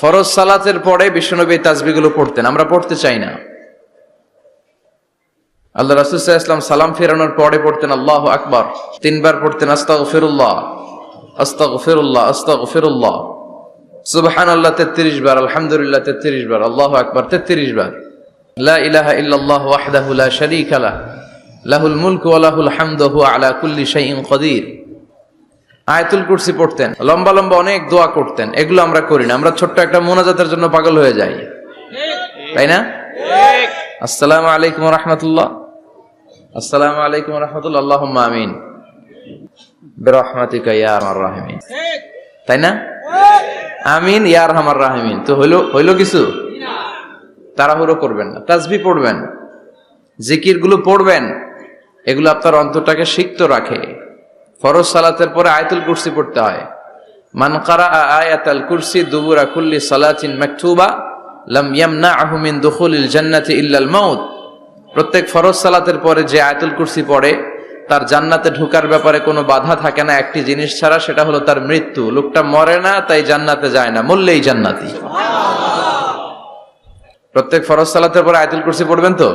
ফরজ সালাতের পরে বিশ্বনবী এই তাসবিগুলো পড়তেন, আমরা পড়তে চাই না। আল্লাহ রাসুল্লাহ ইসলাম সালাম ফেরানোর পরে পড়তেন, আল্লাহ আকবর। তিনবার পড়তেন আস্তাগ ফিরুল্লাহ আস্তাগ ফিরুল্লাহ আস্তাগ ফিরুল্লাহ সুবহান আল্লাহ তেত্রিশ বার, আলহামদুলিল্লাহ, তেত্রিশ বার, আল্লাহ আকবর, তেত্রিশ বার। লা ইলাহা ইল্লাল্লাহ ওয়াহদাহু লা শারীকা লাহ। লাহুল মুলকু ওয়া লাহুল হামদু হুয়া আলা কুল্লি শাইইন কাদির। আয়াতুল কুরসি পড়তেন, লম্বা লম্বা অনেক দোয়া করতেন, এগুলো আমরা করি না, আমরা ছোট্ট একটা মোনাজাতের জন্য পাগল হয়ে যাই। তাই না? আসসালামু আলাইকুম রহমতুল্লাহ। আসসালামু আলাইকুম রহমতুল্লাহ, আল্লাহুম্মা আমিন। বিরহমাতিকা ইয়া আরহামার রাহিমিন। তাই না? আমিন, ইয়া আরহামার রাহিমিন। তো হইল হইল কিছু? তাড়াহুড়ো করবেন না তাসবি পড়বেন জিকিরগুলো পড়বেন, এগুলো আপনার অন্তরটাকে সিক্ত রাখে। ফরজ সালাতের পরে আয়াতুল কুরসি পড়তে হয়। মান কারা আয়াতাল কুরসি দুবুরা কুল্লি সালাতিন মাকতুবা লাম ইয়ামনাহু মিন দুখুলিল জান্নাতি ইল্লাল মাউত। প্রত্যেক ফরজ সালাতের পরে যে আয়াতুল কুরসি পড়ে তার জান্নাতে ঢোকার ব্যাপারে কোনো বাধা থাকে না। একটি জিনিস ছাড়া সেটা হলো তার মৃত্যু। লোকটা মরে না তাই জান্নাতে যায় না। মরলেই জান্নাতি। প্রত্যেক ফরজ সালাতের পরে আয়াতুল কুরসি পড়বেন তো?